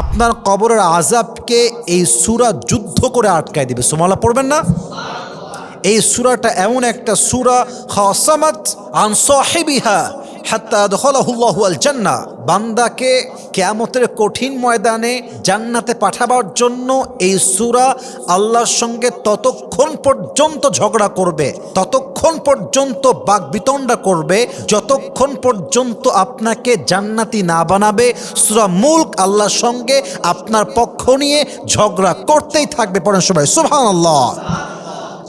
আপনার কবরের আজাবকে এই সুরা যুদ্ধ করে আটকায় দিবে। সোমালা পড়বেন না? এই সুরাটা এমন একটা সুরা হসামাত আন সাহিবিহা আল জান্নাহ বান্দাকে কেয়ামতের কঠিন ময়দানে জান্নাতে পাঠাবার জন্য এই সুরা আল্লাহর সঙ্গে ততক্ষণ পর্যন্ত ঝগড়া করবে, ততক্ষণ পর্যন্ত বাগবিতণ্ডা করবে, যতক্ষণ পর্যন্ত আপনাকে জান্নাতি না বানাবে, সুরা মুল্ক আল্লাহর সঙ্গে আপনার পক্ষ নিয়ে ঝগড়া করতেই থাকবে পড়েন সবাই সুবহানাল্লাহ।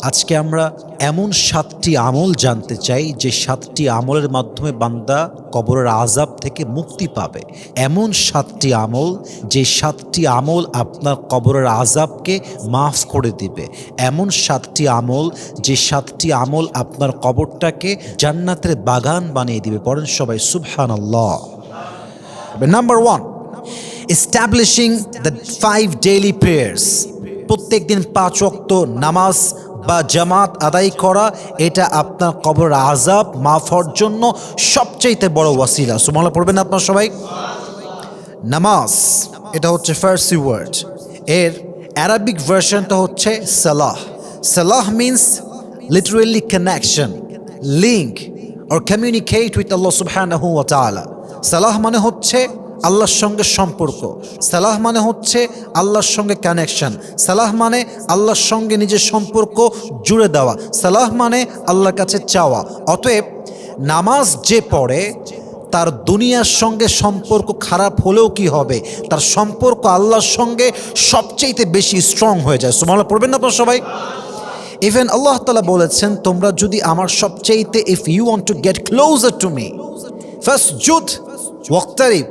আজকে আমরা এমন সাতটি আমল জানতে চাই যে সাতটি আমলের মাধ্যমে বান্দা কবরের আজাব থেকে মুক্তি পাবে। এমন সাতটি আমল যে সাতটি আমল আপনার কবরের আজাবকে মাফ করে দিবে। এমন সাতটি আমল যে সাতটি আমল আপনার কবরটাকে জান্নাতের বাগান বানিয়ে দিবে। পড়েন সবাই সুবহান Allah number one establishing the five daily prayers প্রত্যেক দিন পাঁচ ওয়াক্ত নামাজ বা জামাত আদায় করা, এটা আপনার কবর আজাব মাফর জন্য সবচাইতে বড় ওয়াসিলা। সুমালা পড়বেন আপনার সবাই? নামাজ, এটা হচ্ছে ফার্সি ওয়ার্ড এর অ্যারাবিক ভার্সনটা হচ্ছে সালাহ। Salah means literally connection link or communicate with Allah সুবহানাহু ওয়া তাআলা। সালাহ মানে হচ্ছে আল্লাহর সঙ্গে সম্পর্ক। সালাহ মানে হচ্ছে আল্লাহর সঙ্গে কানেকশন সালাহ মানে আল্লাহর সঙ্গে নিজের সম্পর্ক জুড়ে দেওয়া। সালাহ মানে আল্লাহর কাছে চাওয়া। অতএব নামাজ যে পড়ে, তার দুনিয়ার সঙ্গে সম্পর্ক খারাপ হলেও কি হবে? তার সম্পর্ক আল্লাহর সঙ্গে সবচেয়েতে বেশি স্ট্রং হয়ে যায়। সুমালা পড়বেন না আপনারা সবাই? ইভেন আল্লাহ তালা বলেছেন, তোমরা যদি আমার সবচেয়েতে if you want to get closer to me first জুথ ওয়াক্তারিব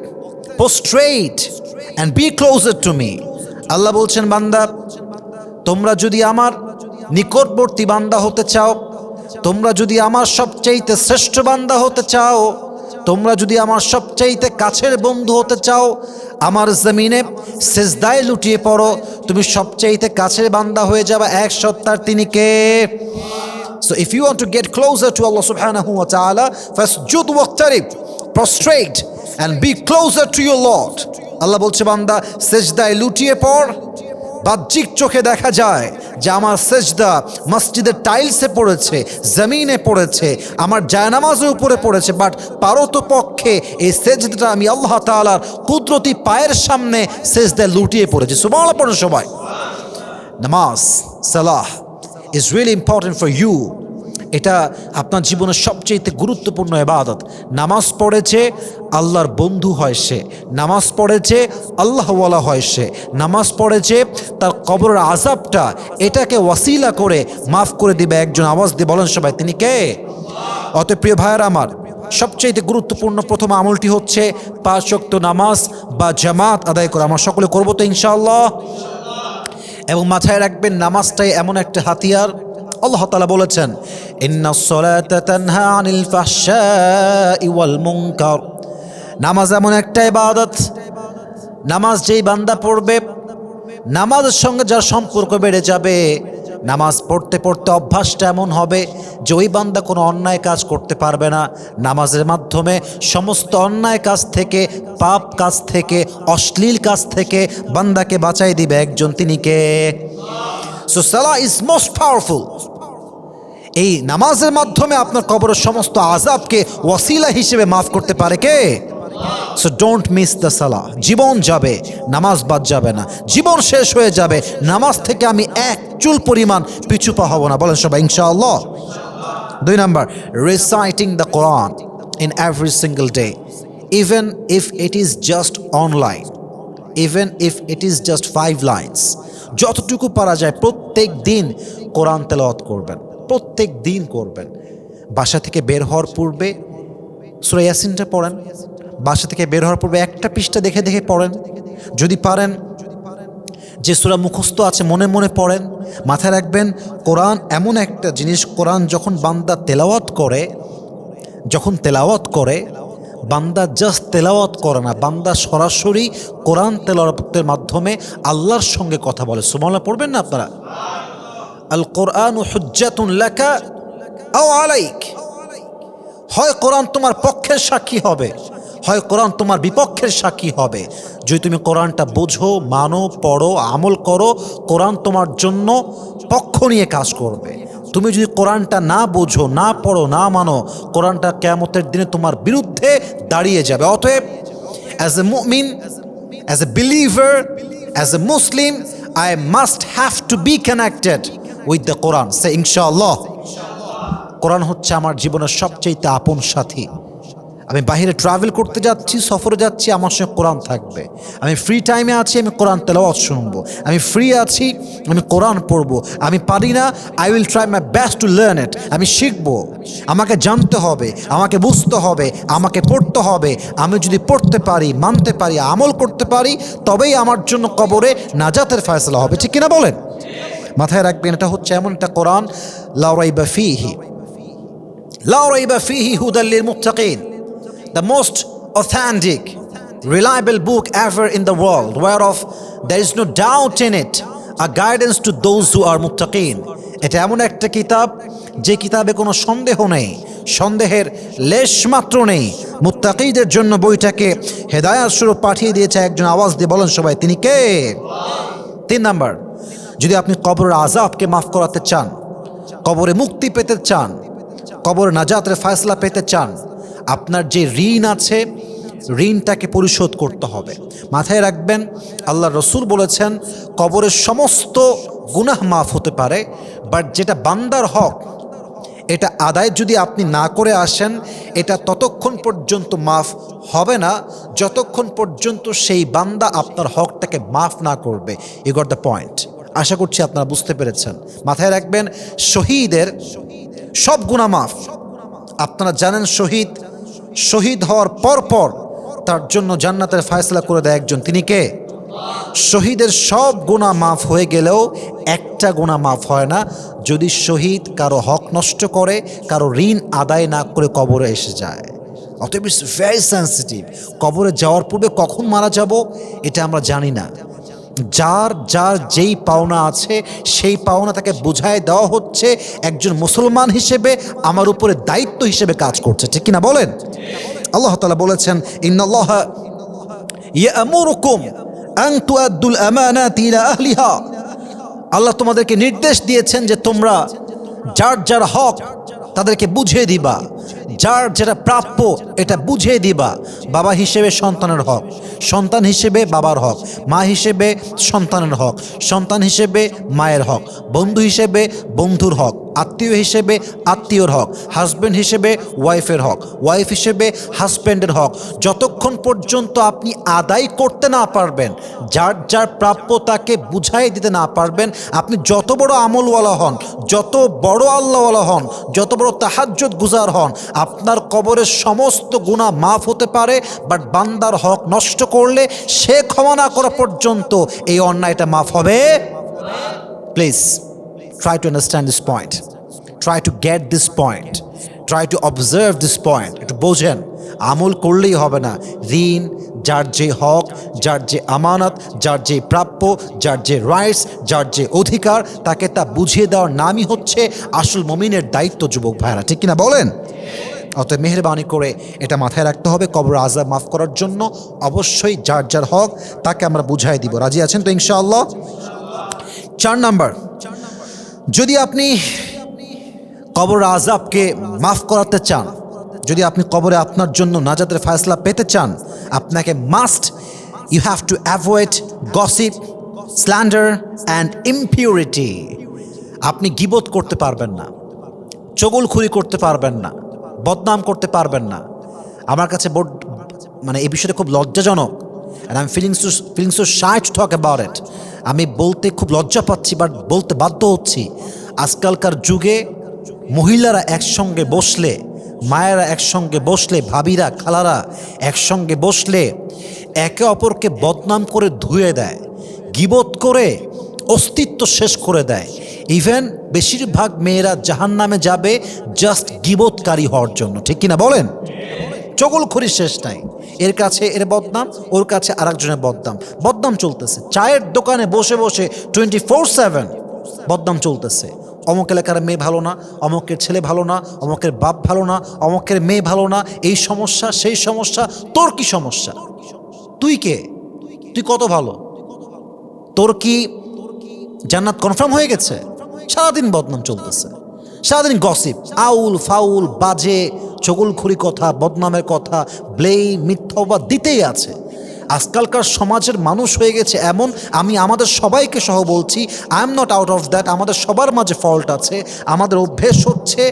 prostrate and be closer to me Allah বলছেন বান্দা তোমরা যদি আমার নিকটবর্তী বান্দা হতে চাও তোমরা যদি আমার সবচাইতে শ্রেষ্ঠ বান্দা হতে চাও তোমরা যদি আমার সবচাইতে কাছের বন্ধু হতে চাও আমার জমিনে সেজদায় লুটিয়ে পড়ো তুমি সবচাইতে কাছের বান্দা হয়ে যাবে এক সত্তার তিনি কে? So if you want to get closer to Allah subhanahu wa ta'ala, fasjud waqtarib, prostrate and be closer to your Lord. Allah বলছে, বান্দা, সেজদায় লুটিয়ে পড়। বাহ্যিক চোখে দেখা যায় যে আমার সেজদা মসজিদের টাইলসে পড়েছে, জমিনে পড়েছে, আমার জায়নামাজের উপরে পড়েছে বাট পারত পক্ষে এই সেজদাটা আমি আল্লাহ তাআলার কুদরতি পায়ের সামনে সেজদায় লুটিয়ে পড়েছি। সুবহানাল্লাহ পড়ে সবাই। নামাজ, salah is really important for you এটা আপনার জীবনের সবচেয়ে গুরুত্বপূর্ণ এবাদত নামাজ পড়েছে, আল্লাহর বন্ধু হয় সে। নামাজ পড়েছে, আল্লাহওয়ালা হয় সে। নামাজ পড়েছে, তার কবরের আজাবটা এটাকে ওয়াসিলা করে মাফ করে দিবে, একজন আওয়াজ দিয়ে বলেন সবাই, তিনি কে? অত প্রিয় ভাইয়ের আমার সবচেয়ে গুরুত্বপূর্ণ প্রথম আমলটি হচ্ছে পাঁচ ওয়াক্ত নামাজ বা জামাত আদায় করা। আমরা সকলে করব তো ইনশাআল্লাহ? এবং মাথায় রাখবেন, নামাজটাই এমন একটা হাতিয়ার। আল্লাহ তালা বলেছেন আনিল ওয়াল মুনকার। নামাজ এমন একটা ইবাদত। নামাজ যেই বান্দা পড়বে, নামাজের সঙ্গে যার সম্পর্ক বেড়ে যাবে, নামাজ পড়তে পড়তে অভ্যাসটা এমন হবে যে ওই বান্দা কোনো অন্যায় কাজ করতে পারবে না। নামাজের মাধ্যমে সমস্ত অন্যায় কাজ থেকে, পাপ কাজ থেকে, অশ্লীল কাজ থেকে বান্দাকে বাঁচাই দিবে একজন। তিনি কে? So salah is most powerful এই নামাজের মাধ্যমে আপনার কবরের সমস্ত আজাবকে ওয়াসিলা হিসেবে মাফ করতে পারে কে? So don't miss the salah জীবন যাবে, নামাজ বাদ যাবে না। জীবন শেষ হয়ে যাবে, নামাজ থেকে আমি এক চুল পরিমাণ পিছু পা হব না। বলেন সবাই, ইনশাআল্লাহ। দুই number reciting the Quran in every single day even if it is just online even if it is just five lines যতটুকু পারা যায় প্রত্যেক দিন কোরআন তেলাওয়াত করবেন। প্রত্যেক দিন করবেন। বাসা থেকে বের হওয়ার পূর্বে সুরা ইয়াসিনটা পড়েন। বাসা থেকে বের হওয়ার পূর্বে একটা পৃষ্ঠা দেখে দেখে পড়েন। যদি পারেন, যে সুরা মুখস্থ আছে মনে মনে পড়েন। মাথায় রাখবেন, কোরআন এমন একটা জিনিস, কোরআন যখন বান্দা তেলাওয়াত করে, যখন তেলাওয়াত করে, বান্দা জাস্ট তেলাওয়াত করে না, বান্দা সরাসরি কোরআন তেলাওয়াতের মাধ্যমে আল্লাহর সঙ্গে কথা বলে। সুমলা পড়বেন না আপনারা? আল কোরআন হুজ্জাতুন লেখা আও আলাইক। হয় কোরআন তোমার পক্ষের সাক্ষী হবে, হয় কোরআন তোমার বিপক্ষের সাক্ষী হবে। যদি তুমি কোরআনটা বোঝো, মানো, পড়ো, আমল করো, কোরআন তোমার জন্য পক্ষ নিয়ে কাজ করবে। তুমি যদি কোরআনটা না বোঝো, না পড়ো, না মানো, কোরআনটা কেয়ামতের দিনে তোমার বিরুদ্ধে দাঁড়িয়ে যাবে। অতএব অ্যাজ এ মুমিন as a believer as a Muslim I must have to be connected with the Quran সে ইনশাআল্লাহ কোরআন হচ্ছে আমার জীবনের সবচেয়ে আপন সাথী। আমি বাইরে ট্রাভেল করতে যাচ্ছি, সফরে যাচ্ছি, আমার সঙ্গে কোরআন থাকবে। আমি ফ্রি টাইমে আছি, আমি কোরআন তেলাওয়াত শুনব। আমি ফ্রি আছি, আমি কোরআন পড়ব। আমি পারি না I will try my best to learn it আমি শিখব। আমাকে জানতে হবে, আমাকে বুঝতে হবে, আমাকে পড়তে হবে। আমি যদি পড়তে পারি, মানতে পারি, আমল করতে পারি, তবেই আমার জন্য কবরে নাজাতের ফয়সলা হবে। ঠিক কিনা বলেন? মাথায় রাখবেন এটা হচ্ছে এমন একটা কোরআন লাউরাইবা ফিহি। লাউরাইবা ফিহি হুদাল্লিল মুত্তাকিন। The most authentic, reliable book ever in the world, whereof there is no doubt in it, a guidance to those who are muttaqin. এটা এমন একটা কিতাব যে কিতাবে কোনো সন্দেহ নেই সন্দেহের লেশ মাত্র নেই। মুত্তাকিদের জন্য বইটাকে হেদায়াত স্বরূপ পাঠিয়ে দিয়েছে একজন আওয়াজ দিয়ে বলেন সবাই তিনি কে? তিন নাম্বার। যদি আপনি কবরের আজাবকে মাফ করাতে চান, কবরে মুক্তি পেতে চান, কবর নাজাতের ফয়সলা পেতে চান, আপনার যে ঋণ আছে, ঋণটাকে পরিশোধ করতে হবে। মাথায় রাখবেন, আল্লাহ রসুল বলেছেন, কবরের সমস্ত গুনাহ মাফ হতে পারে, বাট যেটা বান্দার হক, এটা আদায় যদি আপনি না করে আসেন, এটা ততক্ষণ পর্যন্ত মাফ হবে না, যতক্ষণ পর্যন্ত সেই বান্দা আপনার হকটাকে মাফ না করবে। ই গট দ্য পয়েন্ট আশা করছি আপনারা বুঝতে পেরেছেন। মাথায় রাখবেন, শহীদের সব গুণা মাফ। আপনারা জানেন শহীদ শহীদ হওয়ার পর পর তার জন্য জান্নাতের ফায়সলা করে দেয় একজন। তিনি কে? শহীদের সব গুণা মাফ হয়ে গেলেও একটা গুণা মাফ হয় না। যদি শহীদ কারও হক নষ্ট করে, কারও ঋণ আদায় না করে কবরে এসে যায়। অতএব ইটস ভেরি সেন্সিটিভ কবরে যাওয়ার পূর্বে কখন মারা যাব, এটা আমরা জানি না। যার যার যেই পাওনা আছে, সেই পাওনা তাকে বুঝায় দেওয়া হচ্ছে একজন মুসলমান হিসেবে আমার উপরে দায়িত্ব হিসেবে কাজ করছে। ঠিক কিনা বলেন? আল্লাহ তালা বলেছেন, ইন্নাল্লাহ ইয়ামুরুকুম আন তুআদ্দুল আমানাতি ইলা আহলিহা। আল্লাহ তোমাদেরকে নির্দেশ দিয়েছেন যে তোমরা যার যার হক তাদেরকে বুঝিয়ে দিবা। যার যেটা প্রাপ্য, এটা বুঝিয়ে দিবা। বাবা হিসেবে সন্তানের হক, সন্তান হিসেবে বাবার হক, মা হিসেবে সন্তানের হক, সন্তান হিসেবে মায়ের হক, বন্ধু হিসেবে বন্ধুর হক। আত্মীয় হিসেবে আত্মীয়র হক হাজব্যান্ড হিসেবে ওয়াইফের হক ওয়াইফ হিসেবে হাজব্যান্ডের হক। যতক্ষণ পর্যন্ত আপনি আদায় করতে না পারবেন, যার যার প্রাপ্য তাকে বুঝাই দিতে না পারবেন, আপনি যত বড় আমলওয়ালা হন, যত বড় আল্লাহওয়ালা হন, যত বড় তাহাজ্জত গুজার হন, আপনার কবরের সমস্ত গুণা মাফ হতে পারে বাট বান্দার হক নষ্ট করলে সে ক্ষমা না করা পর্যন্ত এই অন্যায়টা মাফ হবে। Please try to understand this point. Try to get this point. Try to observe this point. একটু বোঝেন। আমল করলেই হবে না। ঋণ, যার যে হক, যার যে আমানত, যার যে প্রাপ্য, যার যে রাইটস যার যে অধিকার, তাকে তা বুঝিয়ে দেওয়ার নামই হচ্ছে আসল মমিনের দায়িত্ব, যুবক ভাইরা ঠিক কিনা বলেন? অতএব মেহরবানি করে এটা মাথায় রাখতে হবে কবর আজাব মাফ করার জন্য। অবশ্যই যার যার হক, তাকে আমরা বুঝাই দিব। রাজি আছেন তো ইনশাআল্লাহ? চার নাম্বার। যদি আপনি কবর আজাবকে মাফ করাতে চান, যদি আপনি কবরে আপনার জন্য নাজাতের ফয়সলা পেতে চান, আপনাকে must you have to avoid gossip slander and impurity আপনি গিবোধ করতে পারবেন না চগলখুরি করতে পারবেন না, বদনাম করতে পারবেন না। আমার কাছে মানে এই বিষয়টা খুব লজ্জাজনক। And I feelings to feelings to shy to talk about it আমি বলতে খুব লজ্জা পাচ্ছি বাট বলতে বাধ্য হচ্ছি। আজকালকার যুগে মহিলারা একসঙ্গে বসলে, মায়েরা একসঙ্গে বসলে, ভাবিরা, খালারা একসঙ্গে বসলে, একে অপরকে বদনাম করে ধুয়ে দেয়, গিবত করে অস্তিত্ব শেষ করে দেয়। ইভেন বেশিরভাগ মেয়েরা জাহান নামে যাবে জাস্ট গিবতকারী হওয়ার জন্য। ঠিক কিনা বলেন? চগলখড়ি শেষ নাই। এর কাছে এর বদনাম, ওর কাছে আরেকজনের বদনাম। বদনাম চলতেছে। চায়ের দোকানে বসে বসে টোয়েন্টি ফোর সেভেন বদনাম চলতেছে। অমুক এলাকার মেয়ে ভালো না, অমুকের ছেলে ভালো না, অমুকের বাপ ভালো না, অমুকের মেয়ে ভালো না। এই সমস্যা, সেই সমস্যা, তোর কি সমস্যা? তুই কে? তুই কত ভালো? তোর কি জান্নাত কনফার্ম হয়ে গেছে? সারাদিন বদনাম চলতেছে। সারাদিন গসিপ আউল ফাউল, বাজে, চগলখুরি কথা, বদনামের কথা ব্লেই মিথ্যা বা দিতেই আছে। আজকালকার সমাজের মানুষ হয়ে গেছে এমন, আমি আমাদের সবাইকে সহ বলছি I am not out of that আমাদের সবার মাঝে ফল্ট আছে, আমাদের অভ্যেস হচ্ছে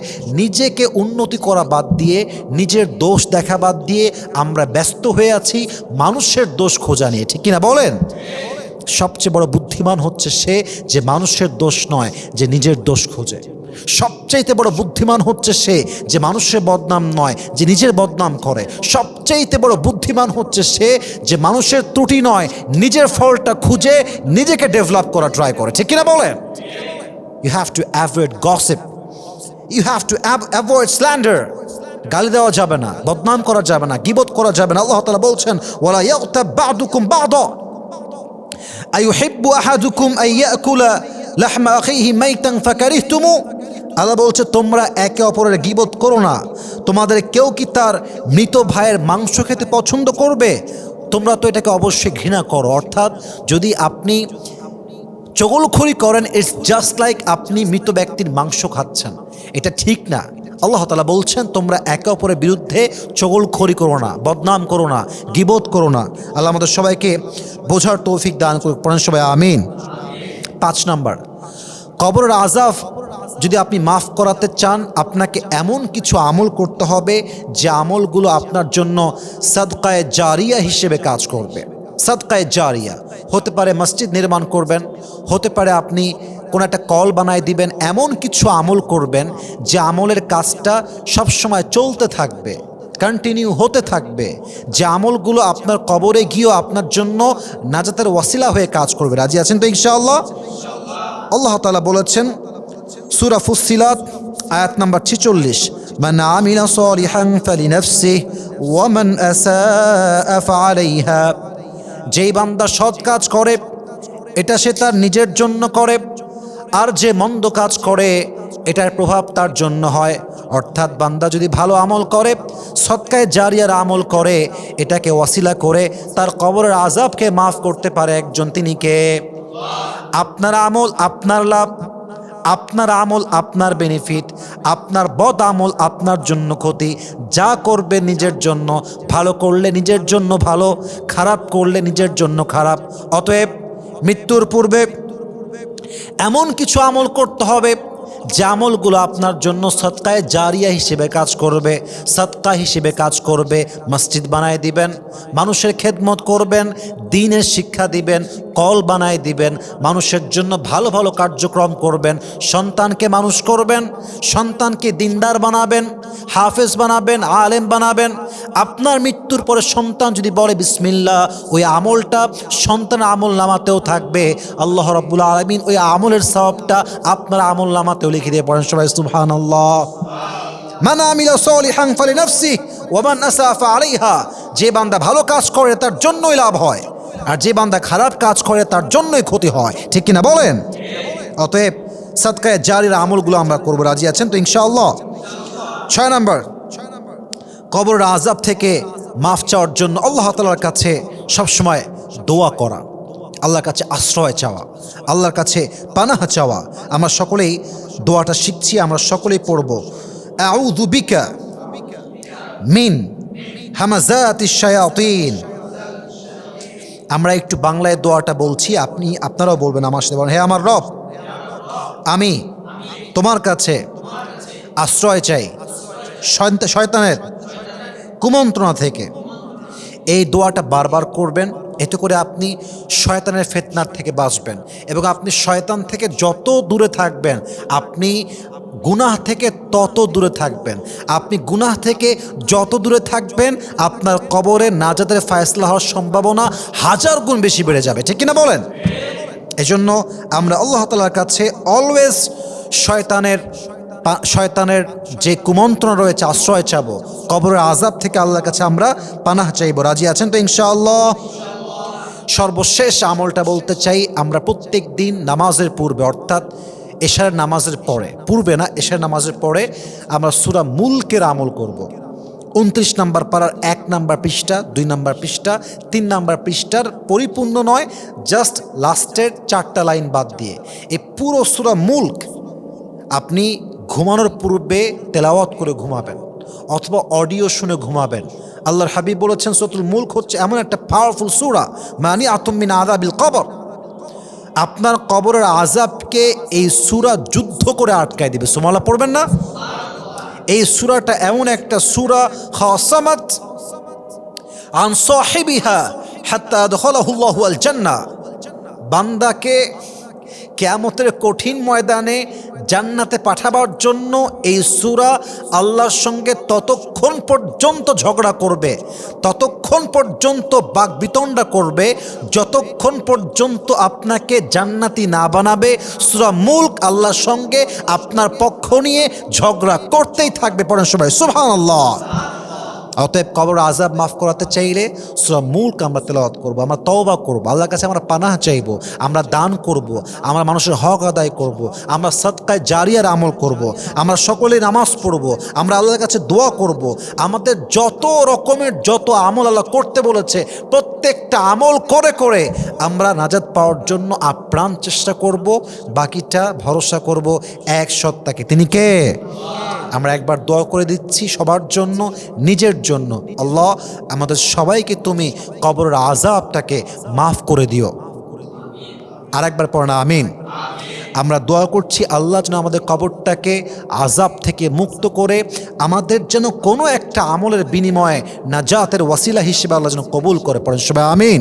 নিজেকে উন্নতি করা বাদ দিয়ে, নিজের দোষ দেখা বাদ দিয়ে আমরা ব্যস্ত হয়ে আছি, মানুষের দোষ খোঁজা নিয়ে, ঠিক কিনা বলেন? সবচেয়ে বড় বুদ্ধিমান হচ্ছে সে যে মানুষের দোষ নয়, যে নিজের দোষ খোঁজে। সবচাইতে বড় বুদ্ধিমান হচ্ছে সে যে মানুষের বদনাম নয়, যে নিজের বদনাম করে। সবচাইতে বড় বুদ্ধিমান হচ্ছে সে যে মানুষের ত্রুটি নয়, নিজের ফলটা খুঁজে নিজেকে ডেভেলপ করা ট্রাই করে। ঠিক কিনা বলেন? You have to avoid gossip you have to avoid slander গালি দেওয়া যাবে না, বদনাম করা যাবে না, গিবত করা যাবে না। আল্লাহ তালা বলছেন, ওয়ালা ইয়াগতাব বা'দুকুম বা'দা। আইউহিব্বু আহাদুকুম আন ইয়াকুলা লাহমা আখিহি মাইতান ফাকারিহতুমু। আল্লাহ বলছে, তোমরা একে অপরের গিবত করো না। তোমাদের কেউ কি তার মৃত ভাইয়ের মাংস খেতে পছন্দ করবে? তোমরা তো এটাকে অবশ্যই ঘৃণা করো। অর্থাৎ যদি আপনি চগলখড়ি করেন ইটস জাস্ট লাইক আপনি মৃত ব্যক্তির মাংস খাচ্ছেন। এটা ঠিক না। আল্লাহ তালা বলছেন, তোমরা একে অপরের বিরুদ্ধে চগলখড়ি করো না, বদনাম করো না গিবোধ করো না। আল্লাহ আমাদের সবাইকে বোঝার তৌফিক দান করুক। পড়েন সবাই, আমিন। পাঁচ নাম্বার, কবরের আজাব যদি আপনি মাফ করাতে চান, আপনাকে এমন কিছু আমল করতে হবে যে আমলগুলো আপনার জন্য সদকায়ে জারিয়া হিসেবে কাজ করবে। সদকায়ে জারিয়া। হতে পারে মসজিদ নির্মাণ করবেন, হতে পারে আপনি কোনো একটা কল বানায় দিবেন, এমন কিছু আমল করবেন যে আমলের কাজটা সবসময় চলতে থাকবে কন্টিনিউ হতে থাকবে, যে আমলগুলো আপনার কবরে গিয়েও আপনার জন্য নাজাতের ওয়াসিলা হয়ে কাজ করবে। রাজি আছেন তো ইনশাআল্লাহ? আল্লাহ তালা বলেছেন সুরা ফুসিলাত আয়াত নাম্বার ছিচল্লিশ من عمل صالحا فلنفسه ومن أساء فعليها যেই বান্দা সৎ কাজ করে এটা সে তার নিজের জন্য করে আর যে মন্দ কাজ করে এটার প্রভাব তার জন্য হয় অর্থাৎ বান্দা যদি ভালো আমল করে সৎকায় জারিয়ার আমল করে এটাকে ওয়াসিলা করে তার কবরের আজাবকে মাফ করতে পারে একজন তিনি কে আপনার আমল আপনার লাভ আপনার আমল আপনার বেনিফিট আপনার বদ আমল আপনার জন্য ক্ষতি। যা করবে নিজের জন্য, ভালো করলে নিজের জন্য ভালো, খারাপ করলে নিজের জন্য খারাপ। অতএব মৃত্যুর পূর্বে এমন কিছু আমল করতে হবে যে আমলগুলো আপনার জন্য সৎকায় জারিয়া হিসেবে কাজ করবে, সৎকা হিসেবে কাজ করবে, মসজিদ বানায় দিবেন, মানুষের খেদমত করবেন, দিনের শিক্ষা দিবেন, কল বানায় দিবেন, মানুষের জন্য ভালো ভালো কার্যক্রম করবেন, সন্তানকে মানুষ করবেন, সন্তানকে দিনদার বানাবেন, হাফেজ বানাবেন, আলেম বানাবেন, আপনার মৃত্যুর পরে সন্তান যদি বলে বিসমিল্লা ওই আমলটা সন্তান আমল নামাতেও থাকবে, আল্লাহ রব্বুল আলমিন ওই আমলের সবটা আপনার আমল নামাতেও লিখে দিয়ে পড়েন সবাই সুবহান আল্লাহ ওয়ামান আসাফা আলাইহা। যে বান্দা ভালো কাজ করে, তার জন্যই লাভ হয়। আর যে বান্দা খারাপ কাজ করে, তার জন্যই ক্ষতি হয়। ঠিক কিনা বলেন? অতএব সৎকায় জারির আমলগুলো আমরা করব। রাজি আছেন তো, ইনশাআল্লাহ? ছয় নম্বর, কবর আজাব থেকে মাফ চাওয়ার জন্য আল্লাহ তালার কাছে সবসময় দোয়া করা। আল্লাহর কাছে আশ্রয় চাওয়া। আল্লাহর কাছে পানাহা চাওয়া। আমরা সকলেই দোয়াটা শিখছি, আমরা সকলেই পড়ব। আউযু বিকা মিন হামাজাতি আমরা একটু বাংলায় দোয়াটা বলছি, আপনি, আপনারাও বলবেন আমার সাথে বলেন, হে আমার রব, আমি তোমার কাছে আশ্রয় চাই, শয়তা- শয়তানের কুমন্ত্রণা থেকে। এই দোয়াটা বারবার করবেন এতে করে আপনি শয়তানের ফেতনার থেকে বাঁচবেন এবং আপনি শয়তান থেকে যত দূরে থাকবেন, আপনি গুনাহ থেকে তত দূরে থাকবেন। আপনি গুনাহ থেকে যত দূরে থাকবেন, আপনার কবরে নাজাদের ফায়সলা হওয়ার সম্ভাবনা হাজার গুণ বেশি বেড়ে যাবে। ঠিক কিনা বলেন? এজন্য আমরা আল্লাহ তালার কাছে অলওয়েজ শয়তানের শয়তানের যে কুমন্ত্রণ রয়েছে, আশ্রয় চাবো। কবরের আজাব থেকে আল্লাহর কাছে আমরা পানাহ চাইব। রাজি আছেন তো ইনশাআল্লাহ? সর্বশেষ আমলটা বলতে চাই, আমরা প্রত্যেক দিন নামাজের পূর্বে, অর্থাৎ এশার নামাজের পরে, পূর্বে না, এশার নামাজের পরে আমরা সুরা মুলকের আমল করব। উনত্রিশ নাম্বার পাড়ার এক নাম্বার পৃষ্ঠা, দুই নাম্বার পৃষ্ঠা, তিন নাম্বার পৃষ্ঠার পরিপূর্ণ নয় জাস্ট লাস্টের চারটা লাইন বাদ দিয়ে এই পুরো সুরা মুল্ক আপনি ঘুমানোর পূর্বে তেলাওয়াত করে ঘুমাবেন অথবা অডিও শুনে ঘুমাবেন। আল্লাহর হাবিব বলেছেন সতুল মুল্ক হচ্ছে এমন একটা পাওয়ারফুল সুরা মানে আতমিন আদাবিল কবর। আপনার কবরের আজাবকে এই সুরা যুদ্ধ করে আটকায় দিবে। সোমালা পড়বেন না? এই সুরাটা এমন একটা সুরা, খাসামাত আন সাহিবিহা হাত্তা দখলাহুল্লাহু আল জান্নাহ। বান্দাকে কেয়ামতের কঠিন ময়দানে জান্নাতে পাঠাবার জন্য এই সুরা আল্লাহর সঙ্গে ততক্ষণ পর্যন্ত ঝগড়া করবে, ততক্ষণ পর্যন্ত বাগবিতণ্ডা করবে, যতক্ষণ পর্যন্ত আপনাকে জান্নাতি না বানাবে, সুরা মুল্ক আল্লাহর সঙ্গে আপনার পক্ষ নিয়ে ঝগড়া করতেই থাকবে। পড়েন সবাই সুবহান আল্লাহ অতএব কবর আজাব মাফ করাতে চাইলে সুরা মুল্ক আমরা তেলাওয়াত করব, আমরা তওবা করব, আল্লাহর কাছে আমরা পানাহ চাইব, আমরা দান করব। আমরা মানুষের হক আদায় করব। আমরা সৎকায় জারিয়ার আমল করব। আমরা সকলে নামাজ পড়ব, আমরা আল্লাহর কাছে দোয়া করব। আমাদের যত রকমের যত আমল আল্লাহ করতে বলেছে, প্রত্যেকটা আমল করে করে আমরা নাজাদ পাওয়ার জন্য আপ্রাণ চেষ্টা করব, বাকিটা ভরসা করব এক সত্তাকে তিনি কে আমরা একবার দোয়া করে দিচ্ছি সবার জন্য, নিজের জন্য। আল্লাহ, আমাদের সবাইকে তুমি কবরের আজাবটাকে মাফ করে দিও। আর একবার পড়ে না, আমিন। আমরা দোয়া করছি আল্লাহ যেন আমাদের কবরটাকে আজাব থেকে মুক্ত করে, আমাদের যেন কোনো একটা আমলের বিনিময়ে নাজাতের ওয়াসিলা হিসেবে আল্লাহ যেন কবুল করে। পড়েন সবাই, আমিন।